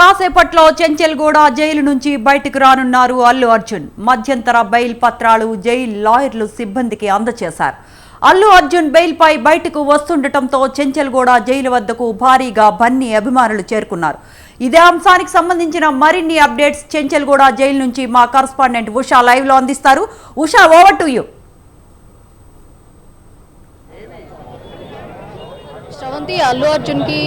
కాసేపట్లో చెంచెల్గూడ జైలు నుంచి బయటకు రానున్నారు అల్లు అర్జున్. మధ్యంతర బెయిల్ పత్రాలు జైలు లాయర్లు సిబ్బందికి అందజేశారు అల్లు అర్జున్ బెయిల్పై బయటకు వస్తుండటంతో చెంచెల్గూడ జైలు వద్దకు భారీగా బన్నీ అభిమానులు చేరుకున్నారు. ఇదే అంశానికి సంబంధించిన మరిన్ని అప్డేట్స్ చెంచెల్గూడ జైలు నుంచి మా కరస్పాండెంట్ ఉషా లైవ్లో అందిస్తారు. Usha over to you Sravanthi Allu అర్జున్కి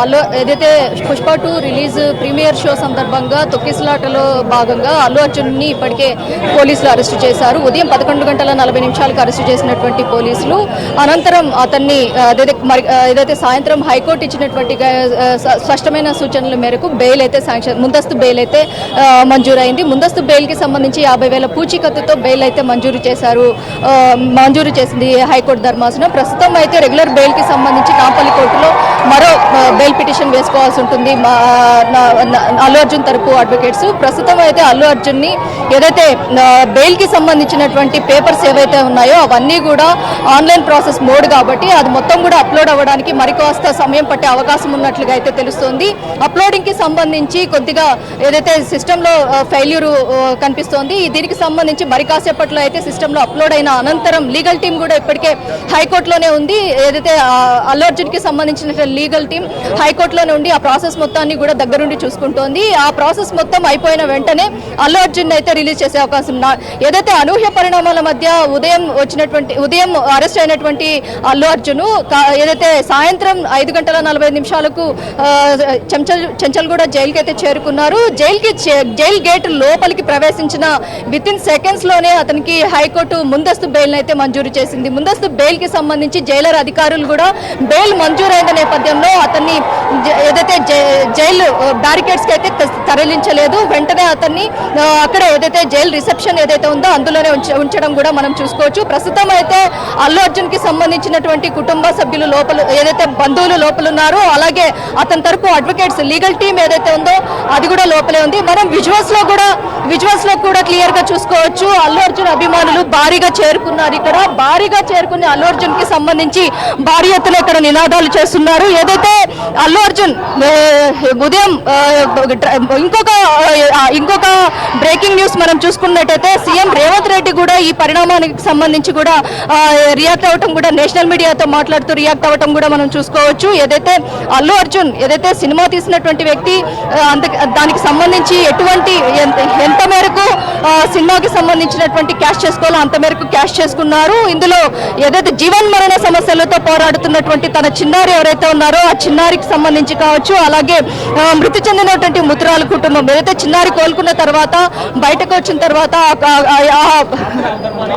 అల్లు ఏదైతే Pushpa two release premiere show సందర్భంగా తొక్కిసలాటలో భాగంగా అల్లు అర్జున్ని ఇప్పటికే పోలీసులు అరెస్టు చేశారు. ఉదయం పదకొండు గంటల నలభై నిమిషాలకు అరెస్టు చేసినటువంటి పోలీసులు అనంతరం అతన్ని ఆ, మరి ఏదైతే సాయంత్రం హైకోర్టు ఇచ్చినటువంటి స్పష్టమైన సూచనల మేరకు బెయిల్ అయితే శాంక్షన్ ముందస్తు బెయిల్ అయితే మంజూరైంది. ముందస్తు బెయిల్కి సంబంధించి యాభై వేల పూచీకత్తుతో బెయిల్ అయితే మంజూరు చేశారు. మంజూరు చేసింది హైకోర్టు ధర్మాసనం. ప్రస్తుతం అయితే రెగ్యులర్ బెయిల్కి సంబంధించి నాంపల్లి కోర్టులో మరో బెయిల్ పిటిషన్ వేసుకోవాల్సి ఉంటుంది. మా, అల్లు అర్జున్ తరపు అడ్వకేట్స్. ప్రస్తుతం అయితే అల్లు అర్జున్ని ఏదైతే బెయిల్కి సంబంధించినటువంటి పేపర్స్ ఏవైతే ఉన్నాయో అవన్నీ కూడా ఆన్లైన్ ప్రాసెస్ మోడ్ కాబట్టి అది మొత్తం కూడా అప్లోడ్ అవ్వడానికి మరికాస్త సమయం పట్టే అవకాశం ఉన్నట్లుగా అయితే తెలుస్తోంది. అప్లోడింగ్కి సంబంధించి కొద్దిగా ఏదైతే సిస్టమ్లో ఫెయిల్యూర్ కనిపిస్తోంది దీనికి సంబంధించి మరి కాసేపట్లో అయితే సిస్టంలో అప్లోడ్ అయిన అనంతరం లీగల్ టీం కూడా ఇప్పటికే హైకోర్టులోనే ఉంది. ఏదైతే అల్లు అర్జున్కి సంబంధించిన లీగల్ టీం హైకోర్టులో నుండి ఆ ప్రాసెస్ మొత్తాన్ని కూడా దగ్గరుండి చూసుకుంటోంది. ఆ ప్రాసెస్ మొత్తం అయిపోయిన వెంటనే అల్లు అర్జున్ అయితే రిలీజ్ చేసే అవకాశం ఏదైతే అనూహ్య పరిణామాల మధ్య ఉదయం వచ్చినటువంటి ఉదయం అరెస్ట్ అయినటువంటి అల్లు అర్జున్ ఏదైతే సాయంత్రం ఐదు గంటల నలభై నిమిషాలకు చెంచల్ చెంచల్గూడ జైలుకి అయితే చేరుకున్నారు. జైలుకి జైలు జైల్ గేట్ లోపలికి ప్రవేశించిన విత్ ఇన్ సెకండ్స్లోనే అతనికి హైకోర్టు ముందస్తు బెయిల్ అయితే మంజూరు చేసింది. ముందస్తు బెయిల్కి సంబంధించి జైలర్ అధికారులు కూడా బెయిల్ మంజూరైన నేపథ్యంలో అతన్ని జ- ఏదైతే జై- జైలు బ్యారికేడ్స్కి అయితే తరలించలేదు. వెంటనే అతన్ని అక్కడ ఏదైతే జైలు రిసెప్షన్ ఏదైతే ఉందో అందులోనే ఉంచ- ఉంచడం కూడా మనం చూసుకోవచ్చు. ప్రస్తుతం అయితే అల్లు అర్జున్కి సంబంధించినటువంటి కుటుంబ సభ్యులు లోపల ఏదైతే బంధువులు లోపల ఉన్నారో అలాగే అతని తరపు అడ్వకేట్స్ లీగల్ టీం ఏదైతే ఉందో అది కూడా లోపలే ఉంది. మనం విజువల్స్లో కూడా విజువల్స్లో కూడా క్లియర్గా చూసుకోవచ్చు. అల్లు అర్జున్ అభిమానులు భారీగా చేరుకున్నారు ఇక్కడ. భారీగా చేరుకుని అల్లు అర్జున్కి సంబంధించి భారీ ఎత్తున ఇక్కడ పోరాటాలు చేస్తున్నారు. ఏదైతే అల్లు అర్జున్ ఉదయం ఇంకొక ఇంకొక బ్రేకింగ్ న్యూస్ మనం చూసుకున్నట్టయితే సీఎం రేవంత్ రెడ్డి కూడా ఈ పరిణామానికి సంబంధించి కూడా రియాక్ట్ అవ్వటం కూడా నేషనల్ మీడియాతో మాట్లాడుతూ రియాక్ట్ అవ్వటం కూడా మనం చూసుకోవచ్చు. ఏదైతే అల్లు అర్జున్ ఏదైతే సినిమా తీసినటువంటి వ్యక్తి అంత దానికి సంబంధించి ఎటువంటి ఎంత మేరకు సినిమాకి సంబంధించినటువంటి క్యాష్ చేసుకోవాలో అంత మేరకు క్యాష్ చేసుకున్నారు. ఇందులో ఏదైతే జీవన్ మరణ సమస్యలతో పోరాడుతున్నటువంటి తన చిన్న చిన్నారి ఎవరైతే ఉన్నారో ఆ చిన్నారికి సంబంధించి కావచ్చు అలాగే మృతి చెందినటువంటి ముతురాల కుటుంబం. ఏదైతే చిన్నారి కోలుకున్న తర్వాత బయటకు వచ్చిన తర్వాత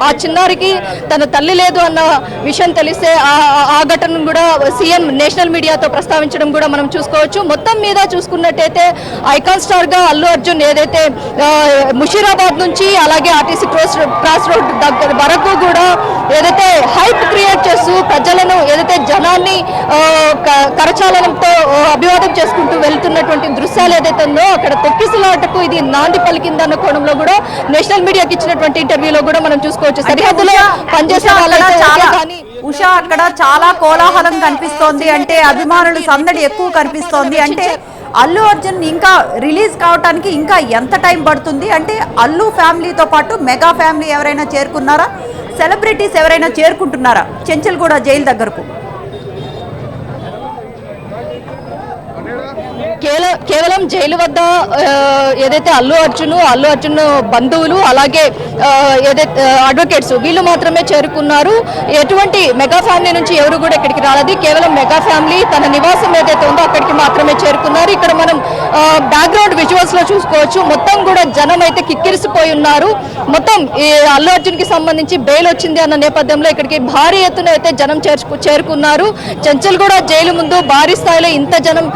ఆ- చిన్నారికి తన తల్లి లేదు అన్న విషయం తెలిస్తే ఆ ఆ- ఘటనను కూడా సీఎం నేషనల్ మీడియాతో ప్రస్తావించడం కూడా మనం చూసుకోవచ్చు. మొత్తం మీద చూసుకున్నట్టయితే ఐకాన్ స్టార్గా అల్లు అర్జున్ ఏదైతే ముషీరాబాద్ నుంచి అలాగే ఆర్టీసీ క్రాస్ క్రాస్ రోడ్ దగ్గర వరకు కూడా ఏదైతే హైప్ క్రియేట్ చేస్తూ ప్రజలను ఏదైతే జనాన్ని కరచాలనంతో అభివాదం చేసుకుంటూ వెళ్తున్నటువంటి దృశ్యాలు ఏదైతే ఉందో అక్కడ తొక్కిసలాటకు ఇది నాంది పలికిందన్న కోణంలో కూడా నేషనల్ మీడియాకి ఇచ్చినటువంటి ఇంటర్వ్యూలో కూడా మనం చూసుకోవచ్చు. సరిహద్దులో పనిచేసే ఉషా వాళ్ళైతే ఉషా అక్కడ చాలా కోలాహలం కనిపిస్తోంది. అంటే అభిమానుల సందడి ఎక్కువ కనిపిస్తోంది. అంటే అల్లు అర్జున్ ఇంకా రిలీజ్ కావటానికి ఇంకా ఎంత టైం పడుతుంది? అంటే అల్లు ఫ్యామిలీతో పాటు మెగా ఫ్యామిలీ ఎవరైనా చేరుకున్నారా? సెలబ్రిటీస్ ఎవరైనా చేరుకుంటున్నారా? చెంచల్గూడ జైలు దగ్గరకు. కేవలం జైలు వద్ద ఏదైతే అల్లు అర్జున్ అల్లు అర్జున్ బంధువులు అలాగే ఏదైతే అడ్వకేట్స్ వీళ్ళు మాత్రమే చేరుకున్నారు. ఎటువంటి మెగా ఫ్యామిలీ నుంచి ఎవరు కూడా ఇక్కడికి రాలేదు. కేవలం మెగా ఫ్యామిలీ తన నివాసం ఏదైతే ఉందో అక్కడికి మాత్రమే చేరుకున్నారు. ఇక్కడ మనం బ్యాక్గ్రౌండ్ విజువల్స్లో చూసుకోవచ్చు. మొత్తం కూడా జనం అయితే కిక్కిరిసిపోయి ఉన్నారు. మొత్తం ఈ అల్లు అర్జున్కి సంబంధించి బెయిల్ వచ్చింది అన్న నేపథ్యంలో ఇక్కడికి భారీ ఎత్తున అయితే జనం చేర్చుకు చేరుకున్నారు. చెంచల్గూడ జైలు ముందు భారీ స్థాయిలో ఇంత జనం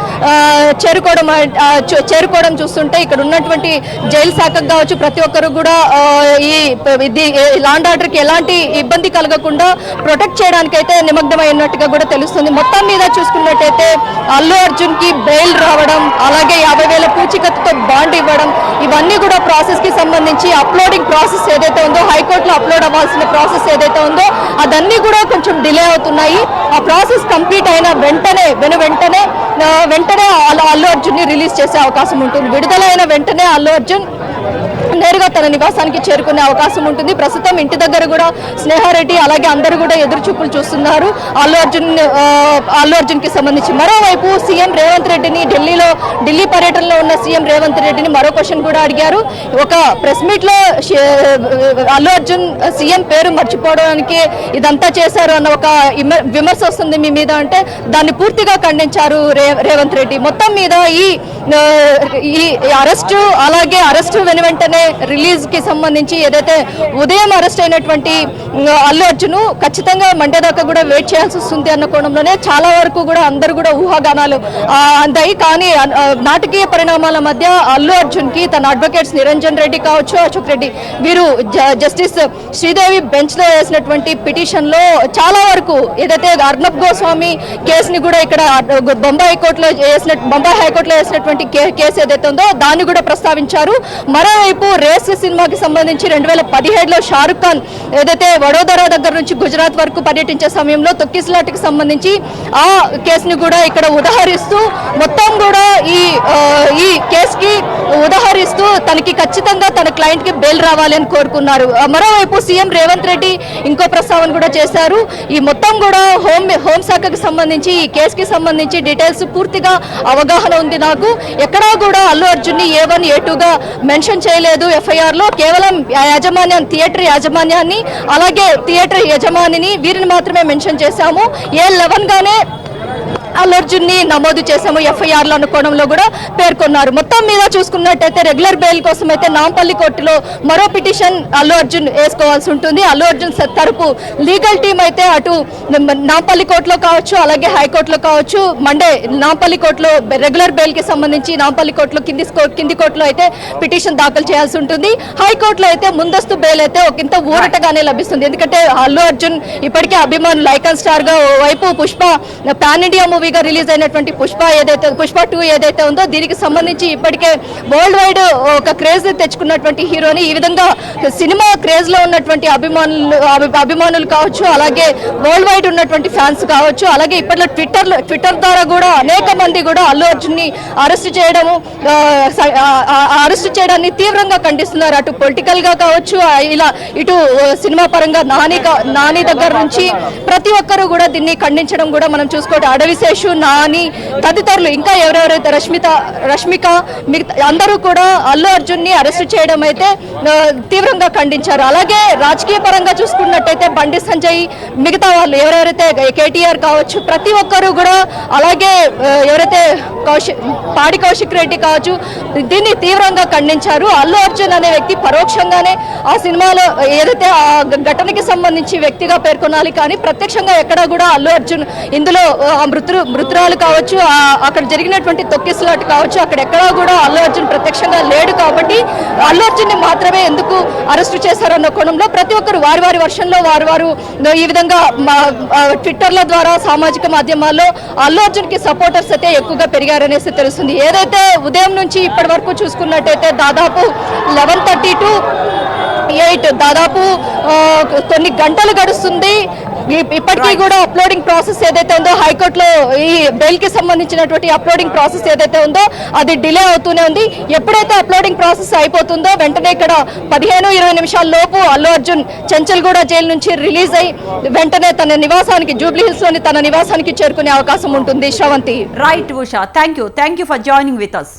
చేరు చేరుకోవడం చేరుకోవడం చూస్తుంటే ఇక్కడ ఉన్నటువంటి జైలు శాఖకు కావచ్చు ప్రతి ఒక్కరు కూడా ఈ ఇది లాండ్ ఆర్డర్కి ఎలాంటి ఇబ్బంది కలగకుండా ప్రొటెక్ట్ చేయడానికి అయితే నిమగ్నమైనట్టుగా కూడా తెలుస్తుంది. మొత్తం మీద చూసుకున్నట్టయితే అల్లు అర్జున్కి బెయిల్ రావడం అలాగే యాభై వేల పూచికత్తుతో బాండ్ ఇవ్వడం ఇవన్నీ కూడా ప్రాసెస్కి సంబంధించి అప్లోడింగ్ ప్రాసెస్ ఏదైతే ఉందో హైకోర్టులో అప్లోడ్ అవ్వాల్సిన ప్రాసెస్ ఏదైతే ఉందో అదన్నీ కూడా కొంచెం డిలే అవుతున్నాయి. ఆ ప్రాసెస్ కంప్లీట్ అయిన వెంటనే వెను వెంటనే వెంటనే అల్లు అర్జున్ని రిలీజ్ చేసే అవకాశం ఉంటుంది. విడుదలైన వెంటనే అల్లు అర్జున్ నేరుగా తన నివాసానికి చేరుకునే అవకాశం ఉంటుంది. ప్రస్తుతం ఇంటి దగ్గర కూడా స్నేహారెడ్డి అలాగే అందరూ కూడా ఎదురు చూపులు చూస్తున్నారు. అల్లు అర్జున్ అల్లు అర్జున్కి సంబంధించి మరోవైపు సీఎం రేవంత్ రెడ్డిని ఢిల్లీలో ఢిల్లీ పర్యటనలో ఉన్న సీఎం రేవంత్ రెడ్డిని మరో క్వశ్చన్ కూడా అడిగారు. ఒక ప్రెస్ మీట్లో అల్లు అర్జున్ సీఎం పేరు మర్చిపోవడానికి ఇదంతా చేశారు అన్న ఒక విమర్శ వస్తుంది మీ మీద అంటే దాన్ని పూర్తిగా ఖండించారు రే- రేవంత్ రెడ్డి. మొత్తం మీద ఈ ఈ అరెస్టు అలాగే అరెస్టు వెను వెంటనే రిలీజ్కి సంబంధించి ఏదైతే ఉదయం అరెస్ట్ అయినటువంటి అల్లు అర్జును ఖచ్చితంగా మండే దాకా కూడా వెయిట్ చేయాల్సి వస్తుంది అన్న కోణంలోనే చాలా వరకు కూడా అందరూ కూడా ఊహాగానాలు. అందాయి కానీ నాటకీయ పరిణామాల మధ్య అల్లు అర్జున్కి తన అడ్వకేట్స్ నిరంజన్ రెడ్డి కావచ్చు అశోక్ రెడ్డి వీరు జ- జస్టిస్ శ్రీదేవి బెంచ్లో వేసినటువంటి పిటిషన్లో చాలా వరకు ఏదైతే అర్ణబ్ గోస్వామి కేసుని కూడా ఇక్కడ బొంబాయి కోర్టులో వేసిన బొంబాయి హైకోర్టులో వేసినటువంటి కే- కేసు ఏదైతే ఉందో దాన్ని కూడా ప్రస్తావించారు. మరోవైపు రేస్ సినిమాకి సంబంధించి రెండు వేల పదిహేడులో షారుఖ్ ఖాన్ ఏదైతే వడోదరా దగ్గర నుంచి గుజరాత్ వరకు పర్యటించే సమయంలో తొక్కిసలాట్కి సంబంధించి ఆ కేసుని కూడా ఇక్కడ ఉదహరిస్తూ మొత్తం కూడా ఈ ఈ కేసుకి ఉదాహరిస్తూ తనకి ఖచ్చితంగా తన క్లయింట్కి బెయిల్ రావాలి అని కోరుకున్నారు. మరోవైపు సీఎం రేవంత్ రెడ్డి ఇంకో ప్రస్తావన కూడా చేశారు. ఈ మొత్తం కూడా హోం హోంశాఖకి సంబంధించి ఈ కేసుకి సంబంధించి డీటెయిల్స్ పూర్తిగా అవగాహన ఉంది నాకు. ఎక్కడా కూడా అల్లు అర్జున్ని ఏ వన్ ఏ టూగా మెన్షన్ చేయలేదు. ఎఫ్ఐఆర్లో కేవలం యాజమాన్యం థియేటర్ యాజమాన్యాన్ని అలాగే థియేటర్ యజమానిని వీరిని మాత్రమే మెన్షన్ చేశాము. ఏ లెవెన్ గానే అల్లు అర్జున్ని నమోదు చేశాము ఎఫ్ఐఆర్లో అనుకోవడంలో కూడా పేర్కొన్నారు. మొత్తం మీద చూసుకున్నట్టయితే రెగ్యులర్ బెయిల్ కోసం అయితే నాంపల్లి కోర్టులో మరో పిటిషన్ అల్లు అర్జున్ వేసుకోవాల్సి ఉంటుంది. అల్లు అర్జున్ తరపు లీగల్ టీం అయితే అటు నాంపల్లి కోర్టులో కావచ్చు అలాగే హైకోర్టులో కావచ్చు మండే నాంపల్లి కోర్టులో రెగ్యులర్ బెయిల్కి సంబంధించి నాంపల్లి కోర్టులో కింది కింది కోర్టులో అయితే పిటిషన్ దాఖలు చేయాల్సి ఉంటుంది. హైకోర్టులో అయితే ముందస్తు బెయిల్ అయితే ఒక ఇంత ఊరటగానే లభిస్తుంది. ఎందుకంటే అల్లు అర్జున్ ఇప్పటికే అభిమానులు ఐకాన్ స్టార్గా వైపు పుష్ప పాన్ ఇండియా మూవీగా రిలీజ్ అయినటువంటి పుష్ప ఏదైతే పుష్ప టూ ఏదైతే ఉందో దీనికి సంబంధించి ఇప్పటికే వరల్డ్ వైడ్ ఒక క్రేజ్ తెచ్చుకున్నటువంటి హీరోని. ఈ విధంగా సినిమా క్రేజ్లో ఉన్నటువంటి అభిమానులు అభిమానులు కావచ్చు అలాగే వరల్డ్ వైడ్ ఉన్నటువంటి ఫ్యాన్స్ కావచ్చు అలాగే ఇప్పట్లో ట్విట్టర్ ట్విట్టర్ ద్వారా కూడా అనేక మంది కూడా అల్లు అర్జున్ని అరెస్ట్ చేయడము అరెస్ట్ చేయడాన్ని తీవ్రంగా ఖండిస్తున్నారు. అటు పొలిటికల్గా కావచ్చు ఇలా ఇటు సినిమా పరంగా నాని నాని దగ్గర నుంచి ప్రతి ఒక్కరూ కూడా దీన్ని ఖండించడం కూడా మనం చూసుకోవడం. అడవిశేషు నాని తదితరులు ఇంకా ఎవరెవరైతే రష్మిత రష్మిక మిగతా అందరూ కూడా అల్లు అర్జున్ని అరెస్ట్ చేయడం అయితే తీవ్రంగా ఖండించారు. అలాగే రాజకీయ పరంగా చూసుకున్నట్టయితే బండి సంజయ్ మిగతా వాళ్ళు ఎవరెవరైతే కేటీఆర్ కావచ్చు ప్రతి ఒక్కరూ కూడా అలాగే ఎవరైతే కౌశిక్ పాడి కౌశిక్ రెడ్డి కావచ్చు దీన్ని తీవ్రంగా ఖండించారు. అల్లు అర్జున్ అనే వ్యక్తి పరోక్షంగానే ఆ సినిమాలో ఏదైతే ఆ ఘటనకి సంబంధించి వ్యక్తిగా పేర్కొనాలి కానీ ప్రత్యక్షంగా ఎక్కడా కూడా అల్లు అర్జున్ ఇందులో ఆ మృతులు మృతురాలు కావచ్చు అక్కడ జరిగినటువంటి తొక్కిసలాట కావచ్చు అక్కడ ఎక్కడా కూడా అల్లు అర్జున్ ప్రత్యక్షంగా లేడు కాబట్టి అల్లు అర్జున్ని మాత్రమే ఎందుకు అరెస్టు చేశారన్న కోణంలో ప్రతి ఒక్కరు వారి వారి వర్షంలో వారు వారు ఈ విధంగా మా- ట్విట్టర్ల ద్వారా సామాజిక మాధ్యమాల్లో అల్లు అర్జున్కి సపోర్టర్స్ అయితే ఎక్కువగా పెరిగారనేసి తెలుస్తుంది. ఏదైతే ఉదయం నుంచి ఇప్పటి వరకు చూసుకున్నట్టయితే దాదాపు లెవెన్ థర్టీ టు ఎయిట్ దాదాపు కొన్ని గంటలు గడుస్తుంది. ఇప్పటికీ కూడా అప్లోడింగ్ ప్రాసెస్ ఏదైతే ఉందో హైకోర్టులో ఈ బెయిల్కి సంబంధించినటువంటి అప్లోడింగ్ ప్రాసెస్ ఏదైతే ఉందో అది డిలే అవుతూనే ఉంది. ఎప్పుడైతే అప్లోడింగ్ ప్రాసెస్ అయిపోతుందో వెంటనే ఇక్కడ పదిహేను ఇరవై నిమిషాల లోపు అల్లు అర్జున్ చెంచల్గూడ జైలు నుంచి రిలీజ్ అయి వెంటనే తన నివాసానికి జూబ్లీ హిల్స్లోని తన నివాసానికి చేరుకునే అవకాశం ఉంటుంది. Sravanthi. Right Usha. Thank you thank you for joining with us